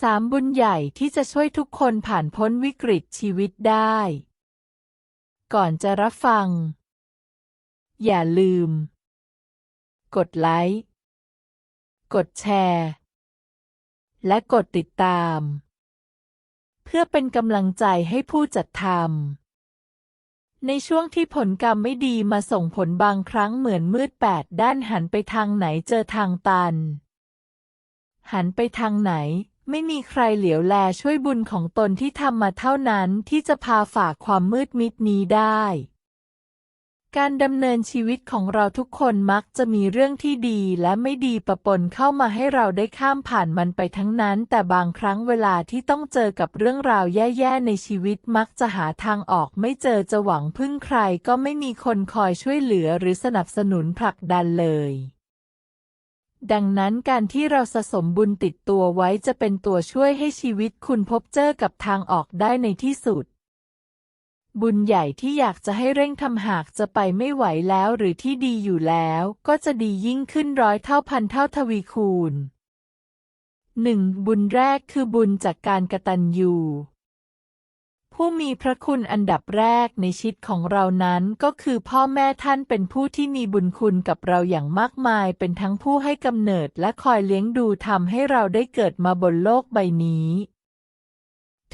สามบุญใหญ่ที่จะช่วยทุกคนผ่านพ้นวิกฤตชีวิตได้ ก่อนจะรับฟัง อย่าลืม กดไลค์ กดแชร์ และกดติดตาม เพื่อเป็นกำลังใจให้ผู้จัดทำในช่วงที่ผลกรรมไม่ดีมาส่งผลบางครั้งเหมือนมืดแปดด้านหันไปทางไหนเจอทางตัน หันไปทางไหน ไม่มีใครเหลียวแลช่วยบุญของตนที่ทำมาเท่านั้นที่จะพาฝากความมืดมิดนี้ได้ การดำเนินชีวิตของเราทุกคนมักจะมีเรื่องที่ดีและไม่ดีประปนเข้ามาให้เราได้ข้ามผ่านมันไปทั้งนั้น แต่บางครั้งเวลาที่ต้องเจอกับเรื่องราวแย่ๆในชีวิตมักจะหาทางออกไม่เจอจะหวังพึ่งใครก็ไม่มีคนคอยช่วยเหลือหรือสนับสนุนผลักดันเลย ดังนั้นการที่เราสะสมบุญติดตัวไว้จะเป็นตัวช่วยให้ชีวิตคุณพบเจอกับทางออกได้ในที่สุด บุญใหญ่ที่อยากจะให้เร่งทำหากจะไปไม่ไหวแล้วหรือที่ดีอยู่แล้ว ก็จะดียิ่งขึ้นร้อยเท่าพันเท่าทวีคูณหนึ่งบุญแรกคือบุญจากการกตัญญู ผู้มีพระคุณอันดับแรกในชีวิตของเรานั้นก็คือพ่อแม่ท่านเป็นผู้ที่มีบุญคุณกับเราอย่างมากมาย เป็นทั้งผู้ให้กำเนิดและคอยเลี้ยงดูทำให้เราได้เกิดมาบนโลกใบนี้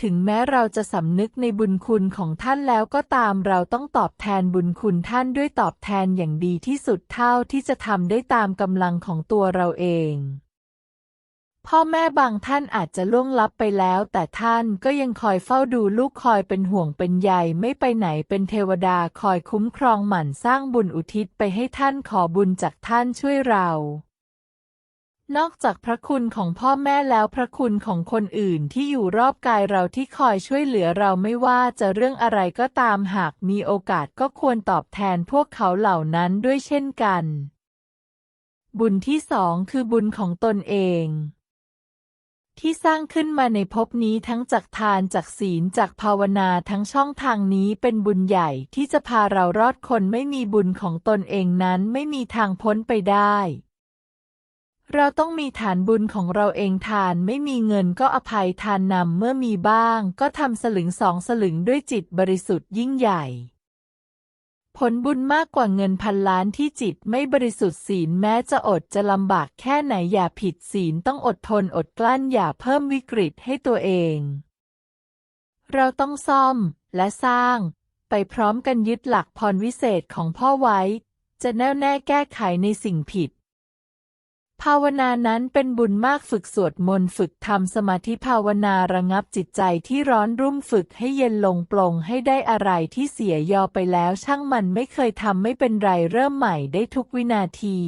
ถึงแม้เราจะสำนึกในบุญคุณของท่านแล้วก็ตามเราต้องตอบแทนบุญคุณท่านด้วยตอบแทนอย่างดีที่สุดเท่าที่จะทำได้ตามกำลังของตัวเราเอง พ่อแม่บางท่านอาจจะล่วงลับไปแล้ว แต่ท่านก็ยังคอยเฝ้าดูลูกคอยเป็นห่วงเป็นใยไม่ไปไหนเป็นเทวดาคอยคุ้มครองหมั่นสร้างบุญอุทิศไปให้ท่านขอบุญจากท่านช่วยเรา นอกจากพระคุณของพ่อแม่แล้วพระคุณของคนอื่นที่อยู่รอบกายเราที่คอยช่วยเหลือเราไม่ว่าจะเรื่องอะไรก็ตามหากมีโอกาสก็ควรตอบแทนพวกเขาเหล่านั้นด้วยเช่นกัน บุญที่สองคือบุญของตนเอง ที่สร้างขึ้นมาในภพนี้ทั้งจากทานจากศีลจากภาวนาทั้งช่องทางนี้เป็นบุญใหญ่ที่จะพาเรารอดคนไม่มีบุญของตนเองนั้นไม่มีทางพ้นไปได้ เราต้องมีฐานบุญของเราเองทานไม่มีเงินก็อภัยทานนำเมื่อมีบ้าง ก็ทำสลึงสองสลึงด้วยจิตบริสุทธิ์ยิ่งใหญ่ ผลบุญมากกว่าเงินพันล้านที่จิตไม่บริสุทธิ์ศีลแม้จะอดจะลำบากแค่ไหนอย่าผิดศีลต้องอดทนอดกลั้นอย่าเพิ่มวิกฤตให้ตัวเอง เราต้องซ่อมและสร้าง ไปพร้อมกันยึดหลักพรวิเศษของพ่อไว้ จะแน่วแน่แก้ไขในสิ่งผิด ภาวนานั้นเป็นบุญมากฝึกสวดมนต์ฝึกทำสมาธิภาวนาระงับจิตใจที่ร้อนรุ่มฝึกให้เย็นลงปลงให้ได้อะไรที่เสียยอไปแล้วช่างมันไม่เคยทำไม่เป็นไรเริ่มใหม่ได้ทุกวินาที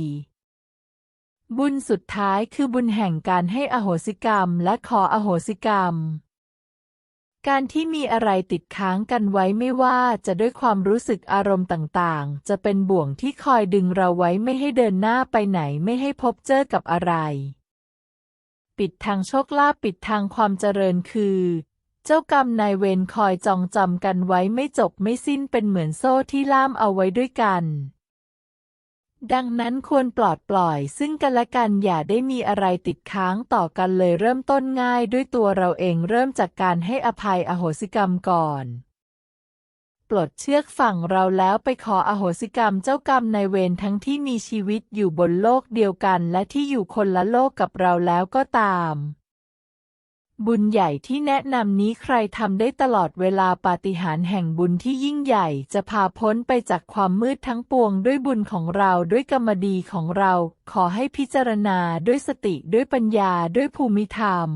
บุญสุดท้ายคือบุญแห่งการให้อโหสิกรรมและขออโหสิกรรม การที่มีอะไรติดค้างกันไว้ไม่ว่าจะด้วยความรู้สึกอารมณ์ต่างๆ จะเป็นบ่วงที่คอยดึงเราไว้ไม่ให้เดินหน้าไปไหนไม่ให้พบเจอกับอะไร ปิดทางโชคลาภปิดทางความเจริญคือ เจ้ากรรมนายเวรคอยจองจำกันไว้ไม่จบไม่สิ้นเป็นเหมือนโซ่ที่ล่ามเอาไว้ด้วยกัน ดังนั้นควรปลอดปล่อย ซึ่งกันและกันอย่าได้มีอะไรติดค้างต่อกันเลยเริ่มต้นง่ายด้วยตัวเราเองเริ่มจากการให้อภัยอโหสิกรรมก่อน ปลดเชือกฝั่งเราแล้วไปขออโหสิกรรมเจ้ากรรมในเวรทั้งที่มีชีวิตอยู่บนโลกเดียวกัน และที่อยู่คนละโลกกับเราแล้วก็ตาม บุญใหญ่ที่แนะนำนี้ใครทำได้ตลอดเวลาปาฏิหาริย์แห่งบุญที่ยิ่งใหญ่จะพาพ้นไปจากความมืดทั้งปวงด้วยบุญของเราด้วยกรรมดีของเรา ขอให้พิจารณาด้วยสติด้วยปัญญาด้วยภูมิธรรม